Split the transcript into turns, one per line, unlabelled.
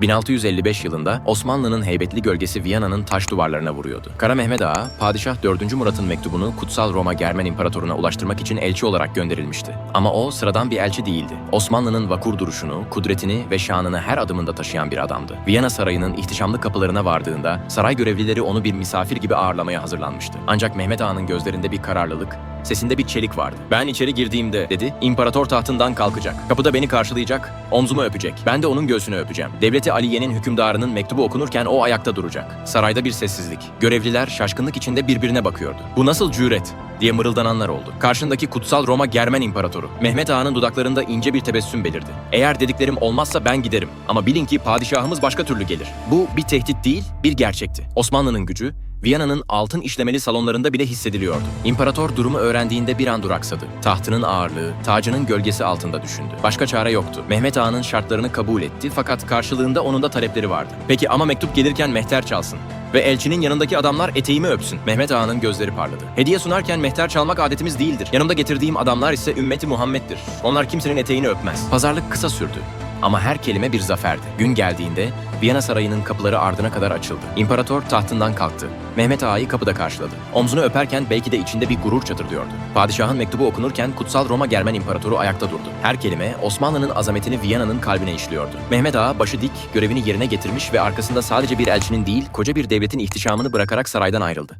1655 yılında Osmanlı'nın heybetli gölgesi Viyana'nın taş duvarlarına vuruyordu. Kara Mehmet Ağa, Padişah 4. Murat'ın mektubunu Kutsal Roma Germen İmparatoruna ulaştırmak için elçi olarak gönderilmişti. Ama o sıradan bir elçi değildi. Osmanlı'nın vakur duruşunu, kudretini ve şanını her adımında taşıyan bir adamdı. Viyana Sarayı'nın ihtişamlı kapılarına vardığında saray görevlileri onu bir misafir gibi ağırlamaya hazırlanmıştı. Ancak Mehmet Ağa'nın gözlerinde bir kararlılık, sesinde bir çelik vardı. Ben içeri girdiğimde dedi, imparator tahtından kalkacak. Kapıda beni karşılayacak, omzumu öpecek. Ben de onun göğsünü öpeceğim. Devleti Aliye'nin hükümdarının mektubu okunurken o ayakta duracak. Sarayda bir sessizlik. Görevliler şaşkınlık içinde birbirine bakıyordu. Bu nasıl cüret? diye mırıldananlar oldu. Karşındaki kutsal Roma Germen İmparatoru. Mehmet Ağa'nın dudaklarında ince bir tebessüm belirdi. Eğer dediklerim olmazsa ben giderim. Ama bilin ki padişahımız başka türlü gelir. Bu bir tehdit değil, bir gerçekti. Osmanlı'nın gücü, Viyana'nın altın işlemeli salonlarında bile hissediliyordu. İmparator durumu öğrendiğinde bir an duraksadı. Tahtının ağırlığı, tacının gölgesi altında düşündü. Başka çare yoktu. Mehmet Ağa'nın şartlarını kabul etti fakat karşılığında onun da talepleri vardı. Peki ama mektup gelirken mehter çalsın. Ve elçinin yanındaki adamlar eteğimi öpsün. Mehmet Ağa'nın gözleri parladı. Hediye sunarken mehter çalmak adetimiz değildir. Yanımda getirdiğim adamlar ise ümmeti Muhammed'dir. Onlar kimsenin eteğini öpmez. Pazarlık kısa sürdü. Ama her kelime bir zaferdi. Gün geldiğinde Viyana Sarayı'nın kapıları ardına kadar açıldı. İmparator tahtından kalktı. Mehmet Ağa'yı kapıda karşıladı. Omzunu öperken belki de içinde bir gurur çatırdıyordu. Padişahın mektubu okunurken Kutsal Roma Germen İmparatoru ayakta durdu. Her kelime Osmanlı'nın azametini Viyana'nın kalbine işliyordu. Mehmet Ağa başı dik, görevini yerine getirmiş ve arkasında sadece bir elçinin değil, koca bir devletin ihtişamını bırakarak saraydan ayrıldı.